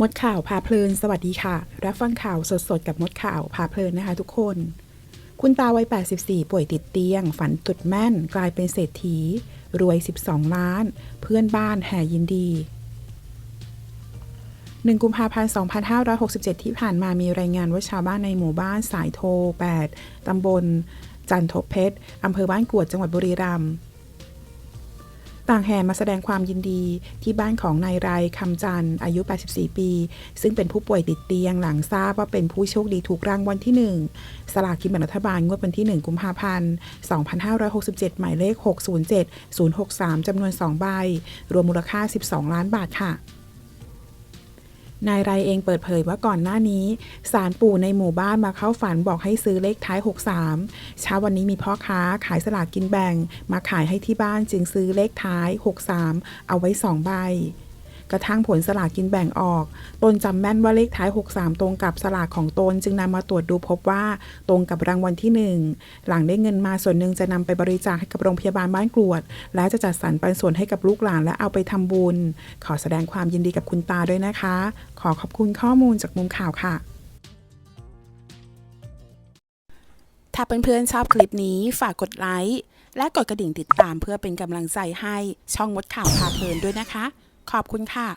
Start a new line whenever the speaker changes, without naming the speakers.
มดข่าวพาเพลิน สวัสดีค่ะ รับฟังข่าวสดๆ กับมดข่าวพาเพลินนะคะทุกคน คุณตาวัย 84 ป่วยติดเตียง ฝันตุดแม่น กลายเป็นเศรษฐี รวย 12 ล้าน เพื่อนบ้านแห่ยินดี 1 กุมภาพันธ์ 2567 ที่ผ่านมามีรายงานว่าชาวบ้านในหมู่บ้านสายโท 8 ตำบล จันทบเพชร อำเภอบ้านกรวด จังหวัดบุรีรัมย์ ต่างแห่มาแสดงความยินดีที่บ้านของนายไรคำจันทร์อายุ 84 ปี ซึ่งเป็นผู้ป่วยติดเตียงหลังทราบว่าเป็นผู้โชคดีถูกรางวัลที่ 1 สลากกินแบ่งรัฐบาลงวดวันที่ 1 กุมภาพันธ์ 2567 หมายเลข 607 063 จำนวน 2 ใบ รวมมูลค่า 12 ล้านบาทค่ะ นายไรเองเปิดเผยว่าก่อนหน้านี้ สารปู่ในหมู่บ้านมาเข้าฝันบอกให้ซื้อเลขท้าย 63 เช้าวันนี้มีพ่อค้าขายสลากกินแบ่ง มาขายให้ที่บ้านจึงซื้อเลขท้าย 63 เอาไว้ 2 ใบ กระทั่งผลสลากกินแบ่งออก ตนจำแม่นว่าเลขท้าย 63 ตรงกับสลากของตน จึงนำมาตรวจดูพบว่าตรงกับรางวัลที่ 1 หลังได้เงินมาส่วนหนึ่งจะนำไปบริจาคให้กับโรงพยาบาลบ้านกรวด และจะจัดสรรปันส่วนให้กับลูกหลานและเอาไปทำบุญ ขอแสดงความยินดีกับคุณตาด้วยนะคะ ขอขอบคุณข้อมูลจากมุมข่าวค่ะถ้าเพื่อนๆชอบคลิปนี้ฝากกดไลค์และกดกระดิ่งติดตามเพื่อเป็นกำลังใจให้ช่องมดข่าวพาเพลินด้วยนะคะ ขอบคุณค่ะ